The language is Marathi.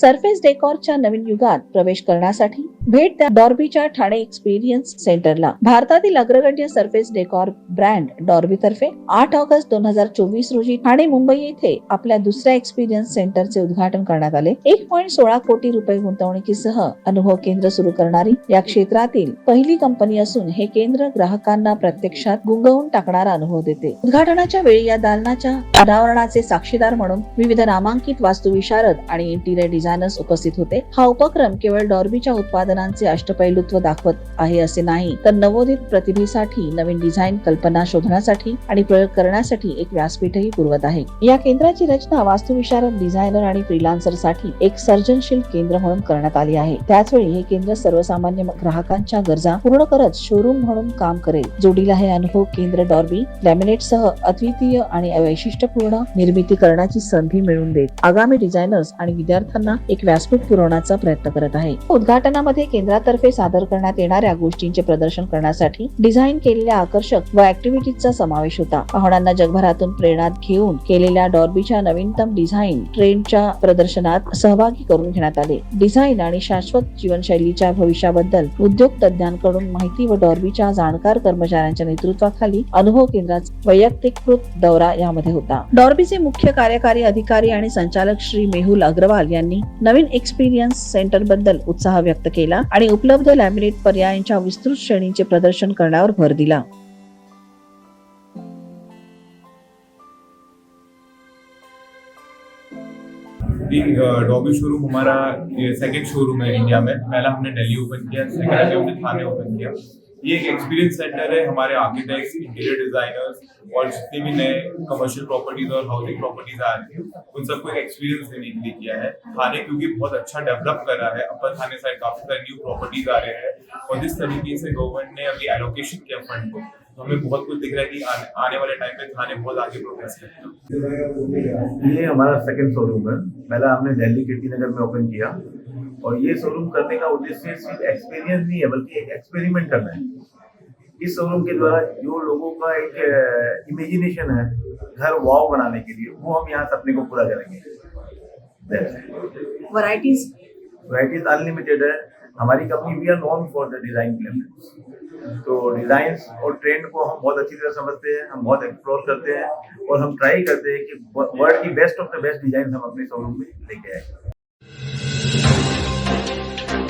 सरफेस डेकॉरच्या नवीन युगात प्रवेश करण्यासाठी भेट द्या डॉर्बीच्या ठाणे एक्सपिरियन्स सेंटरला. भारतातील अग्रगण्य सरफेस डेकॉर ब्रँड डॉर्बी तर्फे आठ ऑगस्ट दोन हजार चोवीस रोजी ठाणे मुंबई येथे आपल्या दुसऱ्या एक्सपिरियन्स सेंटरचे उद्घाटन करण्यात आले. एक पॉईंट सोळा कोटी रुपये गुंतवणुकीसह अनुभव केंद्र सुरू करणारी या क्षेत्रातील पहिली कंपनी असून हे केंद्र ग्राहकांना प्रत्यक्षात गुंगवून टाकणारा अनुभव देते. उद्घाटनाच्या वेळी या दालनाच्या अनावरणाचे साक्षीदार म्हणून विविध नामांकित वास्तुविशारद आणि इंटिरियर डिझायनर्स उपस्थित होते. हा उपक्रम केवळ डॉर्बीच्या उत्पादन उत्पादनांचे अष्टपैलुत्व दाखवत आहे असे नाही. तर नवोदित प्रतिभेसाठी नवीन डिझाईन कल्पना शोधण्यासाठी आणि प्रयोग करण्यासाठी एक व्यासपीठही पुरवत आहे. या केंद्राची रचना वास्तुविशारद डिझायनर आणि फ्रीलान्सरसाठी एक सर्जनशील केंद्र म्हणून करण्यात आली आहे. त्याचवेळी हे केंद्र सर्वसामान्य ग्राहकांच्या गरजा पूर्ण करत शोरूम म्हणून काम करेल. जोडीला हे अनुभव केंद्र डॉर्बी लॅमिनेट सह अद्वितीय आणि वैशिष्ट्यपूर्ण निर्मिती करण्याची संधी मिळवून देत आगामी डिझायनर्स आणि विद्यार्थ्यांना एक व्यासपीठ पुरवण्याचा प्रयत्न करत आहे. उद्घाटनामध्ये केंद्रातर्फे सादर करण्यात येणाऱ्या गोष्टींचे प्रदर्शन करण्यासाठी डिझाईन केलेल्या आकर्षक व ऍक्टिव्हिटीजचा समावेश होता. पाहुण्यांना जगभरातून प्रेरणा घेऊन केलेल्या डॉर्बीच्या नवीनतम डिझाईन ट्रेंडच्या प्रदर्शनात सहभागी करून घेण्यात आले. डिझाईन आणि शाश्वत जीवनशैलीच्या भविष्याबद्दल उद्योग तज्ञांकडून माहिती व डॉर्बीच्या जाणकार कर्मचाऱ्यांच्या नेतृत्वाखाली अनुभव केंद्राचा वैयक्तिकृत दौरा यामध्ये होता. डॉर्बीचे मुख्य कार्यकारी अधिकारी आणि संचालक श्री मेहुल अग्रवाल यांनी नवीन एक्सपिरियन्स सेंटरबद्दल उत्साह व्यक्त केला. केला आणि उपलब्ध लॅमिनेट पर्यायांच्या विस्तृत श्रेणीचे प्रदर्शन करण्यावर भर दिला. जी डॉबी शोरूम हमारा सेकेंड शोरूम है इंडिया में। पहला हमने दिल्ली ओपन किया सेकंड हमने थाने ओपन किया। ये एक एक्सपीरियंस सेंटर है हमारे आर्किटेक्ट्स इंटीरियर डिजाइनर्स और जितने भी नए कमर्शियल प्रॉपर्टीज़ और हाउसिंग प्रॉपर्टीज़ आ रही है उन सबको एक एक्सपीरियंस देने के लिए किया है। थाने क्योंकि बहुत अच्छा डेवलप कर रहा है अपर थाने साइड काफ़ी सारे न्यू प्रॉपर्टीज़ आ रहे हैं और जिस तरीके से गवर्नमेंट ने अभी एलोकेशन किया फंड को तो हमें बहुत कुछ दिख रहा है कि आने, आने वाले टाइम पे थाने बहुत आगे प्रोग्रेस करेगा ये हमारा सेकंड शोरूम है। पहला हमने दिल्ली कीर्ति नगर में ओपन किया। और ये शोरूम करने का उद्देश्य सिर्फ़ एक्सपीरियंस नहीं है बल्कि एक एक्सपेरिमेंट करना है। इस शोरूम के द्वारा जो लोगों का एक इमेजिनेशन है घर वाव बनाने के लिए वो हम यहाँ से अपने को पूरा करेंगे। वराइटीज अनलिमिटेड है। हमारी company we are known for the design placements तो डिज़ाइन और ट्रेंड को हम बहुत अच्छी तरह समझते हैं हम बहुत एक्सप्लोर करते हैं और हम ट्राई करते हैं कि वर्ल्ड की best of the best design हम अपने शोरूम में लेके आए।